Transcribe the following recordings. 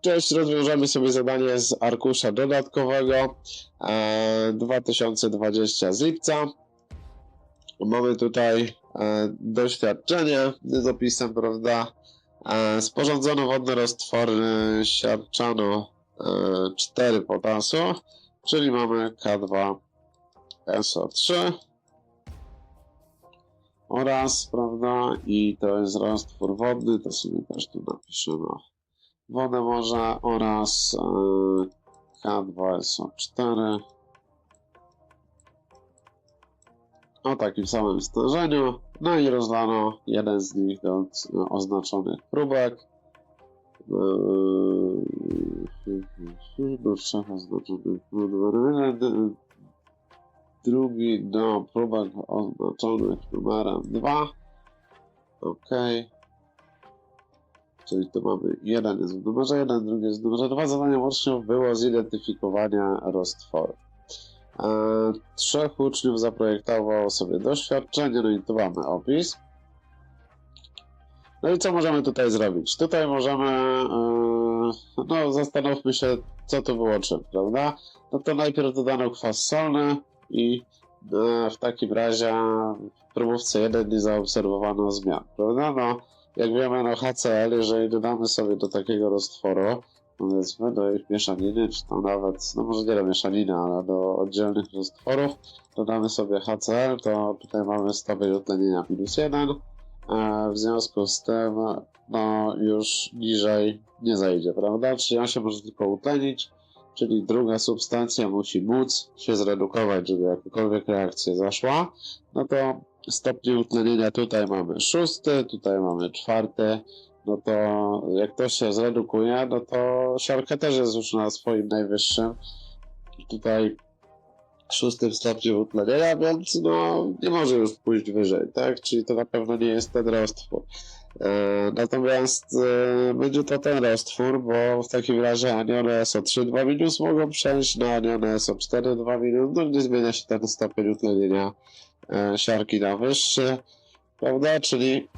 Cześć, rozwiążemy sobie zadanie z arkusza dodatkowego e, 2020 z lipca. Mamy tutaj e, doświadczenie z opisem, prawda? E, sporządzono wodne roztwory siarczano e, 4 potasu, czyli mamy K2 SO3 oraz, prawda, i to jest roztwór wodny, to sobie też tu napiszemy wodę morza oraz e, K2SO4 o takim samym stężeniu. No i rozlano jeden z nich do e, oznaczonych próbek. Eee, Do trzech oznaczonych. Drugi do próbek oznaczonych numerem 2. OK. Czyli tu mamy jeden jest w numerze 1, drugi jest w numerze 2. Zadaniem uczniów było zidentyfikowanie roztworu. E, trzech uczniów zaprojektowało sobie doświadczenie, no i tu mamy opis. No i co możemy tutaj zrobić? Tutaj możemy, e, no zastanówmy się, co to było czym, prawda? No to najpierw dodano kwas solny i e, w takim razie w próbówce 1 nie zaobserwowano zmian, prawda? No, jak wiemy, no HCl, jeżeli dodamy sobie do takiego roztworu, powiedzmy do mieszaniny, czy tam nawet, no może nie do mieszaniny, ale do oddzielnych roztworów, dodamy sobie HCl, to tutaj mamy stopień utlenienia minus 1, e, w związku z tym, no już niżej nie zejdzie, prawda? Czyli on się może tylko utlenić, czyli druga substancja musi móc się zredukować, żeby jakakolwiek reakcja zaszła, no to stopnie utlenienia tutaj mamy szósty, tutaj mamy czwarty, no to jak to się zredukuje, no to siarka też jest już na swoim najwyższym. Tutaj szóstym stopniu utlenienia, więc no nie może już pójść wyżej, tak? Czyli to na pewno nie jest ten roztwór. E, natomiast e, będzie to ten roztwór, bo w takim razie aniony SO3 2 minus mogą przejść na aniony SO4 2 minus, no nie zmienia się ten stopień utlenienia siarki na wyższy, prawda? Czyli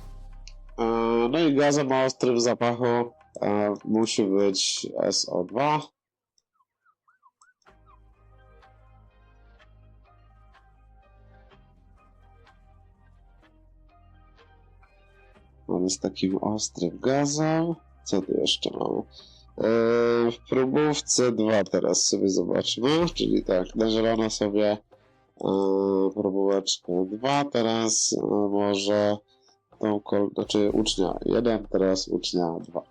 e, no i gazem o ostrym zapachu e, musi być SO2. Mamy z takim ostrym gazem. Co tu jeszcze mamy? E, w próbówce 2 teraz sobie zobaczmy. Czyli tak, na sobie e, próbóweczkę 2. Teraz e, może tą kol, znaczy ucznia 1, teraz ucznia 2.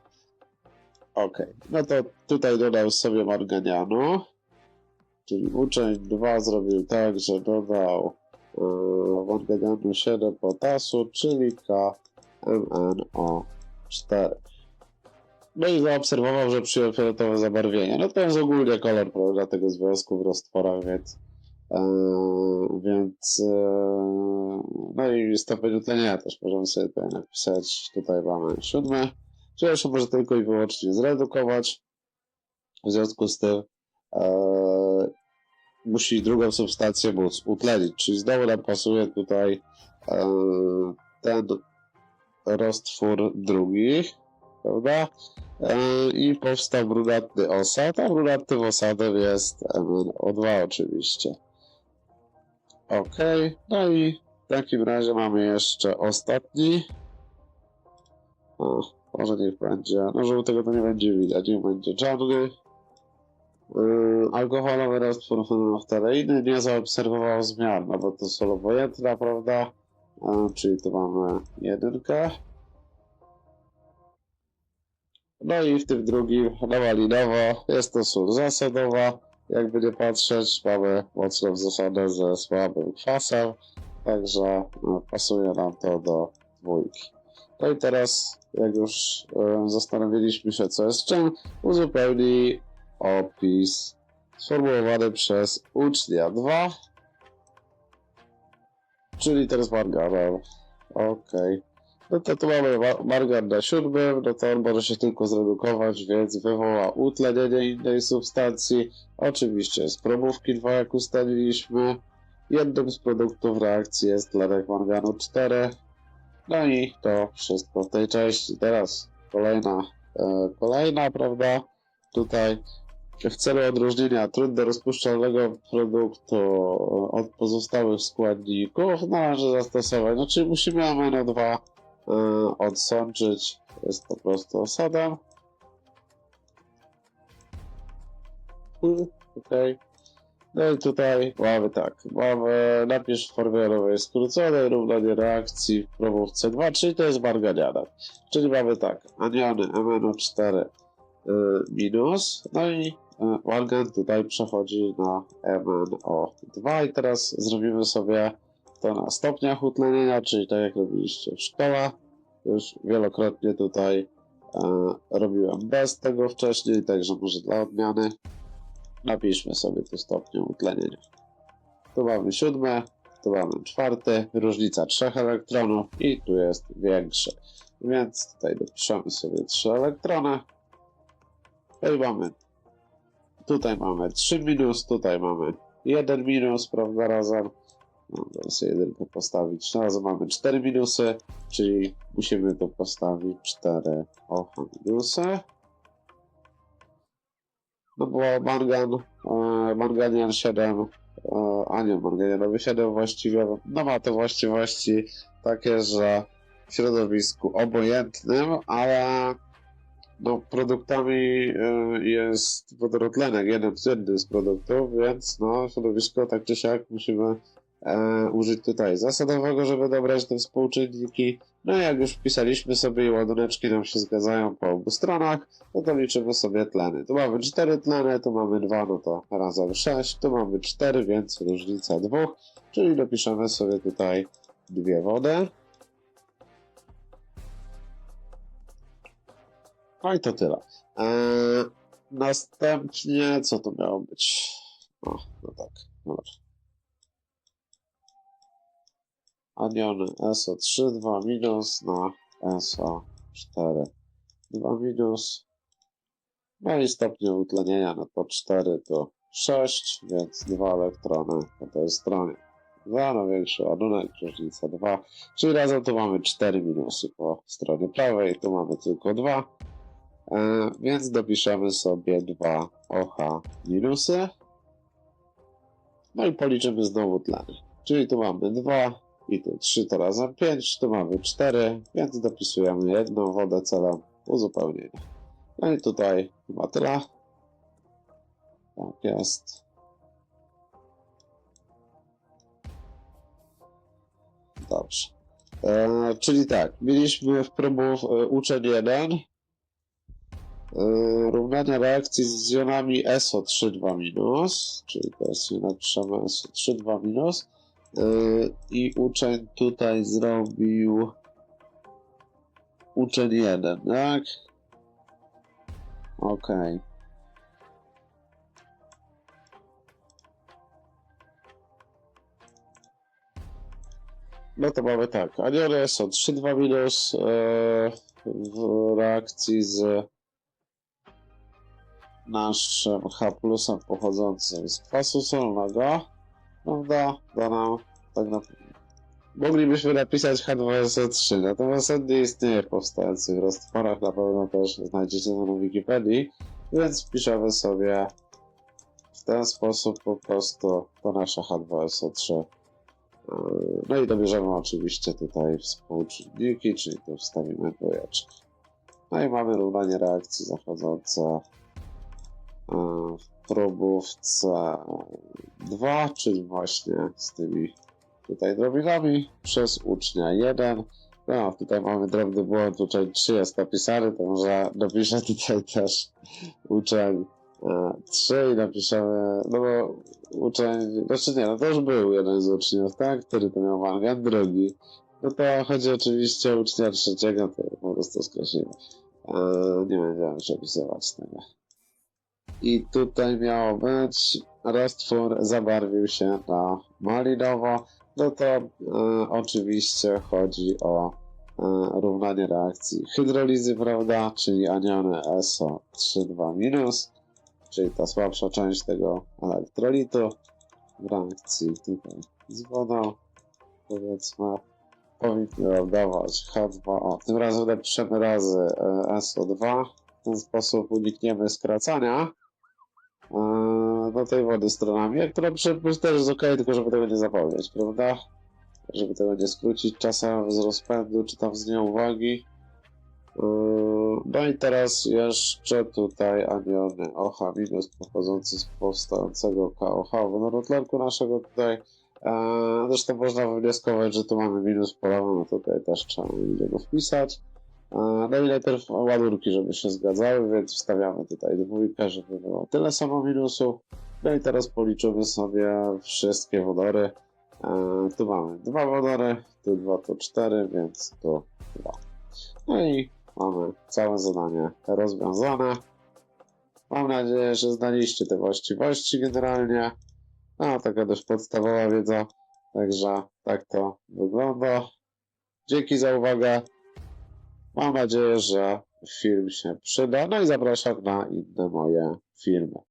Ok, no to tutaj dodał sobie marganianu. Czyli uczeń 2 zrobił tak, że dodał e, marganianu 7 potasu, czyli K MNO4. No i zaobserwował, że przyjął fioletowe zabarwienie. No to jest ogólnie kolor prawda, tego związku w roztworach, więc, więc e, no i stopień utlenienia też możemy sobie tutaj napisać. Tutaj mamy siódmy. Czyli się może tylko i wyłącznie zredukować. W związku z tym e, musi drugą substancję móc utlenić. Czyli znowu nam pasuje tutaj e, ten roztwór drugi, prawda? E, I powstał brunatny osad, a brunatnym osadem jest MnO2 oczywiście. Ok, no i w takim razie mamy jeszcze ostatni. O, może niech będzie, no żółtego to nie będzie widać, niech będzie czarny. Yy, alkoholowy roztwór fenolftareiny nie zaobserwował zmian, no bo to są obojętna, prawda? E, czyli tu mamy jedynkę. No i w tym drugim nawalinowo jest to sól zasadowa. Jakby nie patrzeć, mamy mocną zasadę ze słabym kwasem, także no, pasuje nam to do dwójki. No i teraz, jak już zastanowiliśmy się, co jest czym, uzupełnij opis sformułowany przez ucznia 2 czyli teraz margarin. Okej. No to tu mamy ma- margan na siódmym, no to on może się tylko zredukować, więc wywoła utlenienie innej substancji. Oczywiście z probówki 2, jak ustaliliśmy. Jednym z produktów reakcji jest tlenek marganu 4. No i to wszystko w tej części. Teraz kolejna e, kolejna, prawda? Tutaj w celu odróżnienia trudno rozpuszczalnego produktu od pozostałych składników należy zastosować, znaczy musimy MNO2 e, odsączyć, to jest po prostu osadem. Okej. No i tutaj mamy tak, mamy napisz rowej skróconej równanie reakcji w probówce 2, czyli to jest marganiana. Czyli mamy tak, aniony MNO4 y, minus, no i y, tutaj przechodzi na MNO2 i teraz zrobimy sobie to na stopniach utlenienia, czyli tak jak robiliście w szkole. Już wielokrotnie tutaj e, robiłem bez tego wcześniej, także może dla odmiany napiszmy sobie tu stopnie utlenienia. Tu mamy siódme, tu mamy czwarte, różnica trzech elektronów i tu jest większe. Więc tutaj dopiszemy sobie trzy elektrony. No i mamy, tutaj mamy 3 minus, tutaj mamy 1 minus, prawda, razem. No, to sobie jedynkę postawić. Razem mamy 4 minusy, czyli musimy tu postawić 4 oho minusy. No bo mangan, e, manganian 7, e, a nie manganianowy 7 właściwie, no ma te właściwości takie, że w środowisku obojętnym, ale no, produktami e, jest wodorotlenek, jeden z jednym z produktów, więc no, środowisko tak czy siak musimy e, użyć tutaj zasadowego, żeby dobrać te współczynniki. No i jak już wpisaliśmy sobie i ładuneczki nam się zgadzają po obu stronach, no to liczymy sobie tleny. Tu mamy 4 tleny, tu mamy 2, no to razem 6, tu mamy 4, więc różnica 2, czyli dopiszemy sobie tutaj dwie wody. No i to tyle. Eee, następnie, co to miało być? O, no tak, dobra. Aniony SO3, 2 minus na SO4. 2 minus. No i stopnie utlenienia, no to 4 to 6, więc 2 elektrony po tej stronie. 2 na większy ładunek, różnica 2, czyli razem tu mamy 4 minusy po stronie prawej, tu mamy tylko 2, e, więc dopiszemy sobie 2 OH minusy. No i policzymy znowu tleny, czyli tu mamy 2, i tu 3 to razem 5, tu mamy 4, więc dopisujemy jedną wodę celem uzupełnienia. No i tutaj chyba tyle. Tak jest. Dobrze. E, czyli tak, mieliśmy w probów e, uczeń 1 e, równania reakcji z jonami SO3 minus, czyli teraz sobie napiszemy SO3 minus. Yy, I uczeń tutaj zrobił uczeń jeden, tak? Okej. No to mamy tak. Aniory są 3-2 minus e, w reakcji z naszym H plusem pochodzącym z kwasu solnego prawda, da nam tak naprawdę. Moglibyśmy napisać H2SO3, natomiast on nie istnieje w powstających roztworach, na pewno też znajdziecie to na Wikipedii, więc piszemy sobie w ten sposób po prostu to nasze H2SO3. Yy, No i dobierzemy oczywiście tutaj współczynniki, czyli tu wstawimy dwójeczkę. No i mamy równanie reakcji zachodzące yy, w probówce 2, czyli właśnie z tymi tutaj drobinami przez ucznia 1. No, tutaj mamy drobny błąd, uczeń 3 jest napisany, to może dopiszę tutaj też uczeń e, 3 i napiszemy, no bo uczeń, znaczy nie, no to już był jeden z uczniów, tak, który to miał mangan, drugi. No to chodzi oczywiście o ucznia trzeciego, to po prostu skreślimy. E, nie będziemy przepisywać tego. I tutaj miało być roztwór zabarwił się na malinowo, no to e, oczywiście chodzi o e, równanie reakcji hydrolizy, prawda, czyli aniony SO3,2 minus, czyli ta słabsza część tego elektrolitu w reakcji tutaj z wodą, powiedzmy, powinno dawać H2O. Tym razem napiszemy razy e, SO2, ten sposób unikniemy skracania do tej wody stronami, która też jest ok, tylko żeby tego nie zapomnieć, prawda? Żeby tego nie skrócić czasem z rozpędu, czy tam z nieuwagi. E, No i teraz jeszcze tutaj aniony OH minus pochodzący z powstającego KOH w nowotlenku naszego tutaj. E, Zresztą można wywnioskować, że tu mamy minus polowy, no tutaj też trzeba będzie go wpisać. E, No i najpierw ładunki, żeby się zgadzały, więc wstawiamy tutaj dwójkę, żeby było tyle samo minusów. No i teraz policzymy sobie wszystkie wodory. E, Tu mamy dwa wodory, tu dwa, tu cztery, więc tu dwa. No i mamy całe zadanie rozwiązane. Mam nadzieję, że znaliście te właściwości generalnie. No, taka dość podstawowa wiedza. Także tak to wygląda. Dzięki za uwagę. Mam nadzieję, że film się przyda. No i zapraszam na inne moje filmy.